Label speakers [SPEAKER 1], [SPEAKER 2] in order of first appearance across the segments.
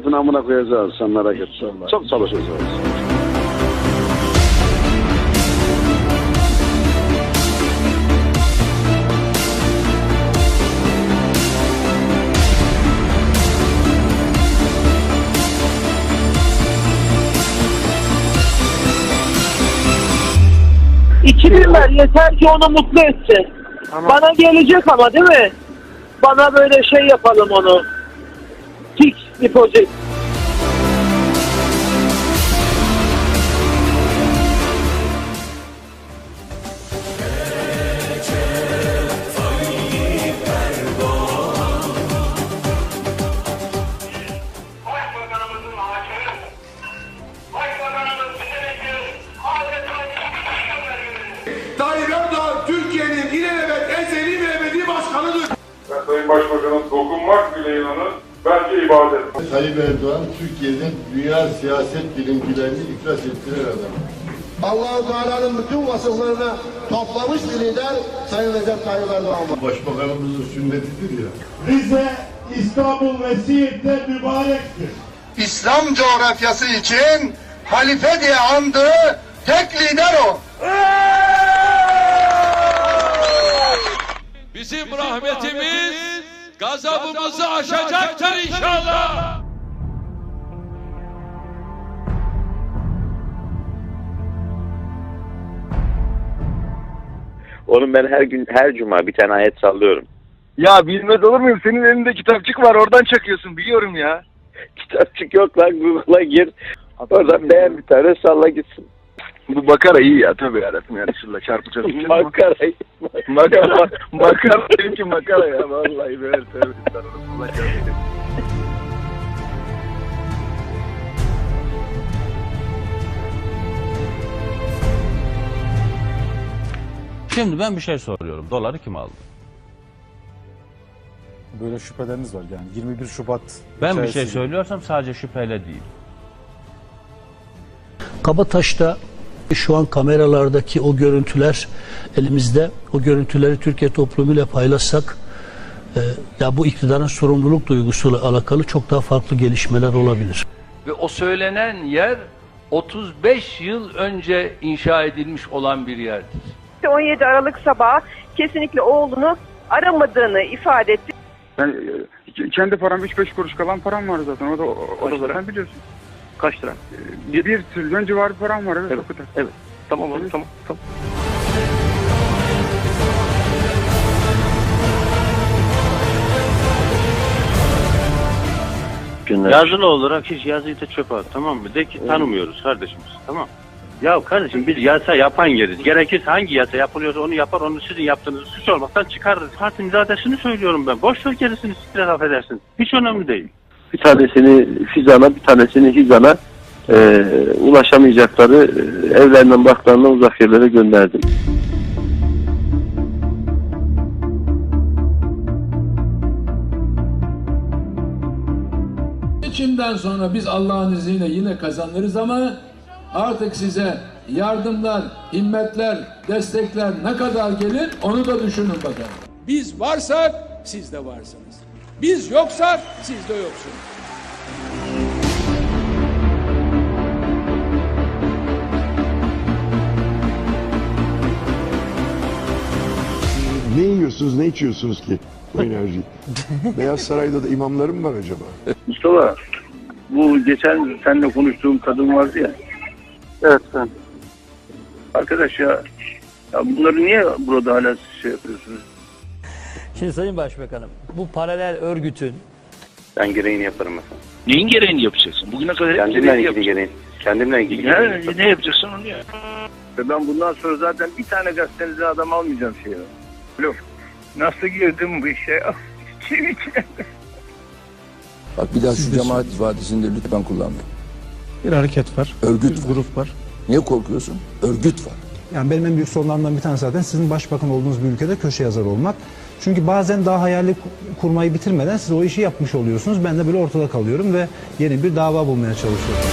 [SPEAKER 1] tamamına koyacağız sen merak. Çok çalışacağız.
[SPEAKER 2] İki bin ver yeter ki onu mutlu etsin. Bana gelecek ama değil mi? Bana böyle şey yapalım onu.
[SPEAKER 3] Başkanıdır.
[SPEAKER 4] Ve Sayın Başbakan'ın dokunmak bile inanın bence ibadet.
[SPEAKER 5] Tayyip Erdoğan Türkiye'nin dünya siyaset bilimcilerini iflas ettiren adam.
[SPEAKER 6] Allah-u Teala'nın bütün vasıflarını toplamış bir lider Sayın Recep Tayyip Erdoğan var.
[SPEAKER 5] Başbakanımızın sünnetidir ya.
[SPEAKER 7] Rize, İstanbul ve Siirt'te mübarektir.
[SPEAKER 3] İslam coğrafyası için halife diye andığı tek lider o.
[SPEAKER 8] Bizim rahmetimiz gazabımızı aşacaktır inşallah.
[SPEAKER 9] Onun ben her gün her cuma bir tane ayet sallıyorum.
[SPEAKER 1] Ya bilmez olur muyum? Senin elinde kitapçık var oradan çakıyorsun biliyorum ya.
[SPEAKER 9] Kitapçık yok lan Google'a gir. Oradan beğen bir tane salla gitsin.
[SPEAKER 1] Bu makara iyi ya tabii yarabbim yani şurada çarpı çarpı.
[SPEAKER 9] Makarayı.
[SPEAKER 1] makara, makara benimki makara ya vallahi böyle tövbe.
[SPEAKER 10] Şimdi ben bir şey soruyorum. Doları kim aldı?
[SPEAKER 7] Böyle şüpheleriniz var yani 21 Şubat
[SPEAKER 10] Ben bir şey söylüyorsam sadece şüpheyle değil.
[SPEAKER 11] Kabataş'ta şu an kameralardaki o görüntüler elimizde. O görüntüleri Türkiye toplumuyla paylaşsak e, ya bu iktidarın sorumluluk duygusuyla alakalı çok daha farklı gelişmeler olabilir.
[SPEAKER 8] Ve o söylenen yer 35 yıl önce inşa edilmiş olan bir yerdir.
[SPEAKER 2] 17 Aralık sabahı kesinlikle oğlunu aramadığını ifade etti.
[SPEAKER 1] Ben e, kendi param 3-5 kuruş kalan param var zaten. O da, o, o da zaten biliyorsun.
[SPEAKER 9] Kaç lira?
[SPEAKER 1] Bir, bir trilyon civarı param var evet, o kadar.
[SPEAKER 9] Evet. Tamam oğlum tamam. tamam.
[SPEAKER 12] Yazılı olarak hiç yazıyı da çöpe at tamam mı? De ki tanımıyoruz kardeşimiz tamam Ya kardeşim biz yasa yapan yeriz. Gerekirse hangi yasa yapılıyorsa onu yapar, onu sizin yaptığınızı suç olmaktan çıkarırız. Parti müzakedesini söylüyorum ben. Boş ver gerisini stres affedersin. Hiç önemli değil.
[SPEAKER 9] Bir tanesini Fizan'a bir tanesini Hizan'a e, ulaşamayacakları e, evlerinden baklarından uzak yerlere gönderdim.
[SPEAKER 7] Seçimden sonra biz Allah'ın izniyle yine kazanırız ama artık size yardımlar, himmetler, destekler ne kadar gelir onu da düşünün bakalım. Biz varsak siz de varsınız. Biz yoksak siz de yoksunuz.
[SPEAKER 5] Ne yiyorsunuz, ne içiyorsunuz ki bu enerjiyi? Beyaz Saray'da da imamlarım var acaba?
[SPEAKER 9] Mustafa bu geçen seninle konuştuğum kadın vardı ya.
[SPEAKER 1] Evet sen.
[SPEAKER 9] Arkadaş ya, ya bunları niye burada hala şey yapıyorsunuz?
[SPEAKER 11] Şimdi Sayın Başbakanım bu paralel örgütün
[SPEAKER 9] Ben gereğini yaparım mesela.
[SPEAKER 12] Neyin gereğini yapacaksın? Bugüne kadar
[SPEAKER 9] Kendimle ilgili gereğini. Kendimle ilgili gereğini yaparım.
[SPEAKER 12] ne yapacaksın onu ya?
[SPEAKER 9] Ben bundan sonra zaten bir tane gazetenizden adam almayacağım şeye. Alo. Nasıl girdim bu işe? Çivi
[SPEAKER 6] Bak bir daha şu cemaat ifadesini de lütfen kullanma.
[SPEAKER 7] Bir hareket var,
[SPEAKER 6] Örgüt var.
[SPEAKER 7] grup var.
[SPEAKER 6] Niye korkuyorsun? Örgüt var.
[SPEAKER 7] Yani benim en büyük sorunlarımdan bir tanesi zaten sizin başbakan olduğunuz bir ülkede köşe yazarı olmak. Çünkü bazen daha hayali kurmayı bitirmeden siz o işi yapmış oluyorsunuz. Ben de böyle ortada kalıyorum ve yeni bir dava bulmaya çalışıyorum.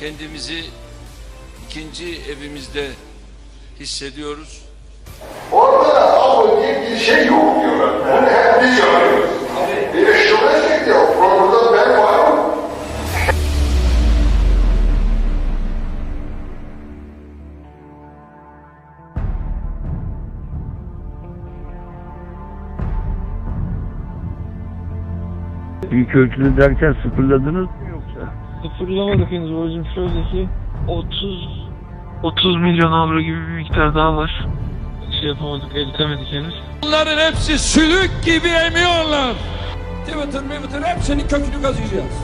[SPEAKER 8] Kendimizi ikinci
[SPEAKER 10] hissediyoruz.
[SPEAKER 3] Orada avlu diye bir şey yok diyorlar. Bunu hep biz yapıyoruz. Bir eşlemek diyor. Programda ben varım.
[SPEAKER 13] Büyük ölçüde derken sıfırladınız mı yoksa?
[SPEAKER 14] Sıfırlamadık henüz babacım. Şöyle ki 30 30 milyon avro gibi bir miktar daha var. Şey yapamadık, eritemedik henüz.
[SPEAKER 10] Bunların hepsi sülük gibi emiyorlar. Twitter, Twitter hepsinin kökünü kazıyacağız.